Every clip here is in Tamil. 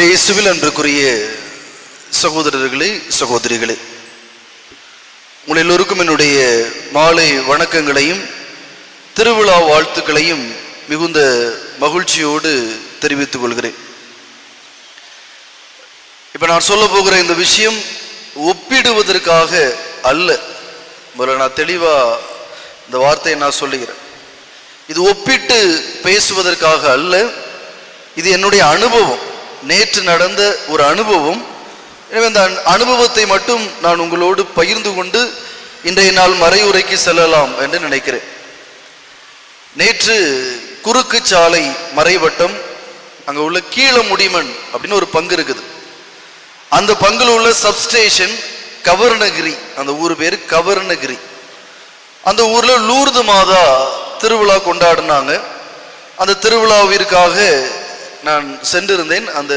இயேசுவில் அன்றுக்குரிய சகோதரர்களே சகோதரிகளே உங்கள் எல்லோருக்கும் என்னுடைய மாலை வணக்கங்களையும் திருவிழா வாழ்த்துக்களையும் மிகுந்த மகிழ்ச்சியோடு தெரிவித்துக் கொள்கிறேன். இப்போ நான் சொல்ல போகிற இந்த விஷயம் ஒப்பிடுவதற்காக அல்ல. முதல்ல நான் தெளிவாக இந்த வார்த்தையை நான் சொல்லுகிறேன். இது ஒப்பிட்டு பேசுவதற்காக அல்ல. இது என்னுடைய அனுபவம். நேற்று நடந்த ஒரு அனுபவம். எனவே அந்த அனுபவத்தை மட்டும் நான் உங்களோடு பகிர்ந்து கொண்டு இன்றைய நாள் மறையுரைக்கு செல்லலாம் என்று நினைக்கிறேன். நேற்று குறுக்கு சாலை மறைவட்டம் அங்கே உள்ள கீழமுடிமன் அப்படின்னு ஒரு பங்கு இருக்குது. அந்த பங்குல உள்ள சப்ஸ்டேஷன் கவர்ணகிரி அந்த ஊர் பேர் கவர்ணகிரி அந்த ஊரில் லூர்து மாதா திருவிழா கொண்டாடினாங்க. அந்த திருவிழாவிற்காக நான் சென்றிருந்தேன் அந்த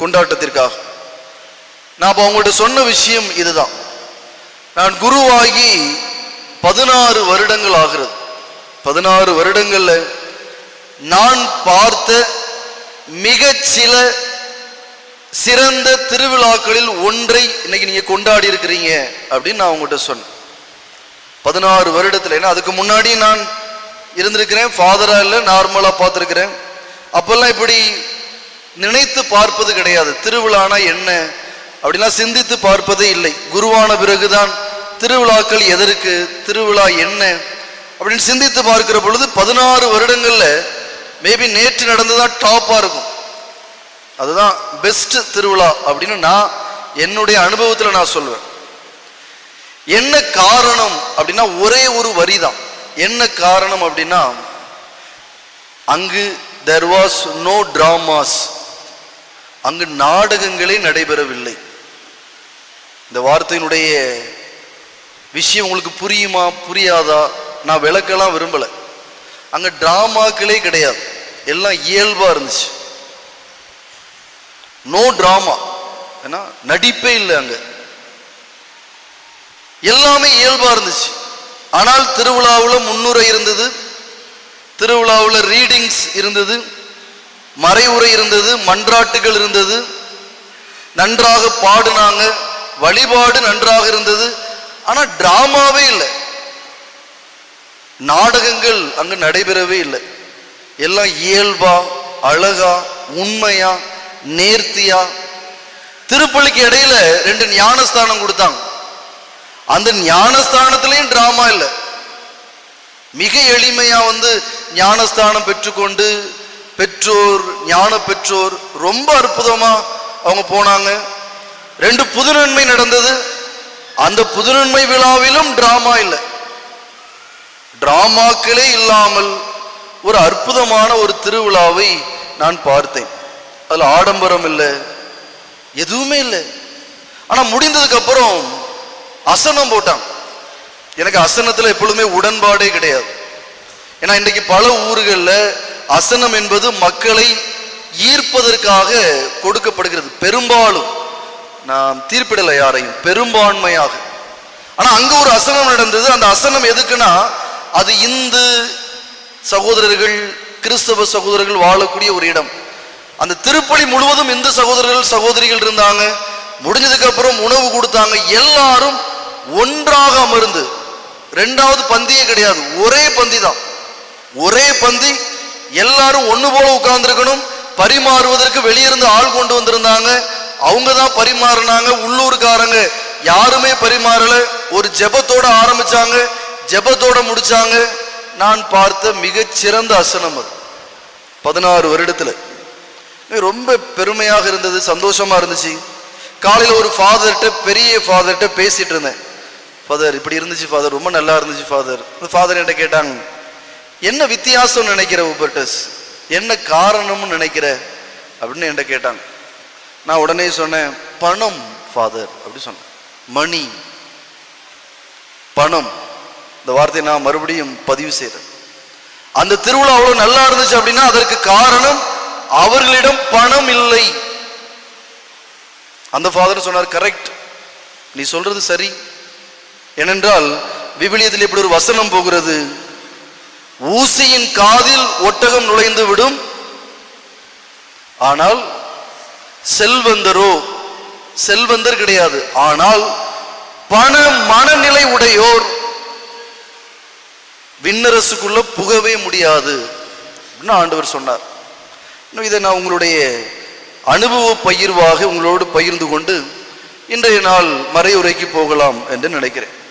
கொண்டாட்டத்திற்காக. நான் அப்போ அவங்கள்ட்ட சொன்ன விஷயம் இதுதான். நான் குருவாகி பதினாறு வருடங்கள் ஆகிறது. பதினாறு வருடங்களில் நான் பார்த்த மிக சில சிறந்த திருவிழாக்களில் ஒன்றை இன்னைக்கு நீங்க கொண்டாடி இருக்கிறீங்க அப்படின்னு நான் உங்கள்கிட்ட சொன்னேன். பதினாறு வருடத்துல ஏன்னா அதுக்கு முன்னாடி நான் இருந்திருக்கிறேன் ஃபாதராக இல்லை நார்மலாக பார்த்துருக்கிறேன். அப்பெல்லாம் இப்படி நினைத்து பார்ப்பது கிடையாது. திருவிழானா என்ன? அப்படிலாம் சிந்தித்து பார்ப்பதே இல்லை. குருவான பிறகுதான் திருவிழாக்கள் எதற்கு? திருவிழா என்ன? அப்படின்னு சிந்தித்து பார்க்கிற பொழுது பதினாறு வருடங்களில் மேபி நேற்று நடந்ததான் டாப்பாக இருக்கும். அதுதான் பெஸ்ட் திருவிழா அப்படின்னு நான் என்னுடைய அனுபவத்தில் நான் சொல்வேன். என்ன காரணம் அப்படின்னா ஒரே ஒரு வரி தான் என்ன காரணம் அப்படின்னா அங்கு தெர் வாஸ் நோ டிராமாஸ் அங்கு நாடகங்களே நடைபெறவில்லை. இந்த வார்த்தையினுடைய விஷயம் உங்களுக்கு புரியுமா புரியாதா? நான் விளக்கெல்லாம் விரும்பலை. அங்கே டிராமாக்களே கிடையாது. எல்லாம் இயல்பாக இருந்துச்சு. நோ டிராமா ஏன்னா நடிப்பே இல்லை அங்கே. எல்லாமே இயல்பாக இருந்துச்சு. ஆனால் திருவிழாவில் முன்னுரை இருந்தது திருவிழாவில் ரீடிங்ஸ் இருந்தது மறைவுரை இருந்தது மன்றாட்டுகள் இருந்தது. நன்றாக பாடுனாங்க வழிபாடு நன்றாக இருந்தது. ஆனால் டிராமாவே இல்லை. நாடகங்கள் அங்கு நடைபெறவே இல்லை. எல்லாம் இயல்பா அழகா உண்மையா நேர்த்தியா. திருப்பள்ளிக்கு இடையில ரெண்டு ஞானஸ்தானம் கொடுத்தாங்க. அந்த ஞானஸ்தானத்திலையும் டிராமா இல்லை. மிக எளிமையா வந்து ஞானஸ்தானம் பெற்றுக்கொண்டு பெற்றோர் ஞான பெற்றோர் ரொம்ப அற்புதமா அவங்க போனாங்க. ரெண்டு புதுநன்மை நடந்தது. அந்த புதுநன்மை விழாவிலும் டிராமா இல்லை. டிராமாக்களே இல்லாமல் ஒரு அற்புதமான ஒரு திருவிழாவை நான் பார்த்தேன். அதுல ஆடம்பரம் இல்லை எதுவுமே இல்லை. ஆனா முடிந்ததுக்கு அப்புறம் அசனம் போட்டான் எனக்கு அசனத்துல எப்பொழுதுமே உடன்பாடே கிடையாது. ஏன்னா இன்றைக்கு பல ஊர்களில் அசனம் என்பது மக்களை ஈர்ப்பதற்காக கொடுக்கப்படுகிறது. பெரும்பாலும் நான் தீர்ப்பிடலை யாரையும் பெரும்பான்மையாக. ஆனா அங்க ஒரு அசனம் நடந்தது. அந்த அசனம் எதுக்குன்னா அது இந்து சகோதரர்கள் கிறிஸ்தவ சகோதரர்கள் வாழக்கூடிய ஒரு இடம். அந்த திருப்பலி முழுவதும் இந்து சகோதரர்கள் சகோதரிகள் இருந்தாங்க. முடிஞ்சதுக்கு அப்புறம் உணவு கொடுத்தாங்க. எல்லாரும் ஒன்றாக அமர்ந்து ரெண்டாவது பந்தியே கிடையாது. ஒரே பந்தி தான் ஒரே பந்தி. எல்லாரும் ஒன்று போல உட்கார்ந்துருக்கணும். பரிமாறுவதற்கு வெளியிருந்து ஆள் கொண்டு வந்திருந்தாங்க. அவங்க தான் பரிமாறினாங்க. உள்ளூர்காரங்க. யாருமே பரிமாறல. ஒரு ஜெபத்தோட ஆரம்பிச்சாங்க. ஜெபத்தோட முடிச்சாங்க. நான் பார்த்த மிகச்சிறந்த அசனம் அது. பதினாறு வருடத்துல. ரொம்ப பெருமையாக இருந்தது. சந்தோஷமா இருந்துச்சு. காலையில் ஒரு ஃபாதர்கிட்ட பெரிய ஃபாதர்கிட்ட பேசிட்டு இருந்தேன். ஃபாதர் இப்படி இருந்துச்சு ஃபாதர் ரொம்ப நல்லா இருந்துச்சு ஃபாதர் ஃபாதர் என்கிட்ட கேட்டாங்க என்ன வித்தியாசம் நினைக்கிற உபர்டஸ் என்ன காரணம்னு நினைக்கிற? அப்படின்னு என்கிட்ட கேட்டாங்க. நான் உடனே சொன்னேன் பணம் ஃபாதர் அப்படி சொன்னேன். மணி பணம். இந்த வார்த்தையை நான் மறுபடியும் பதிவு செய்கிறேன் அந்த திருவிழா அவ்வளவு நல்லா இருந்துச்சு அப்படின்னா அதற்கு காரணம் அவர்களிடம் பணம் இல்லை. அந்த ஃபாதர் சொன்னார் கரெக்ட் நீ சொல்றது சரி. ஏனென்றால் விவிலியத்தில் இப்படி ஒரு வசனம் போகிறது? ஊசியின் காதில் ஒட்டகம் நுழைந்து விடும். ஆனால் செல்வந்தரோ? செல்வந்தர் கிடையாது. ஆனால் பண மனநிலை உடையோர். விண்ணரசுக்குள்ள புகவே முடியாது. அப்படின்னு ஆண்டவர் சொன்னார். இன்னும் இதை நான் உங்களுடைய அனுபவ பகிர்வாக உங்களோடு பகிர்ந்து கொண்டு இன்றைய நாள் மறையுரைக்கு போகலாம் என்று நினைக்கிறேன்.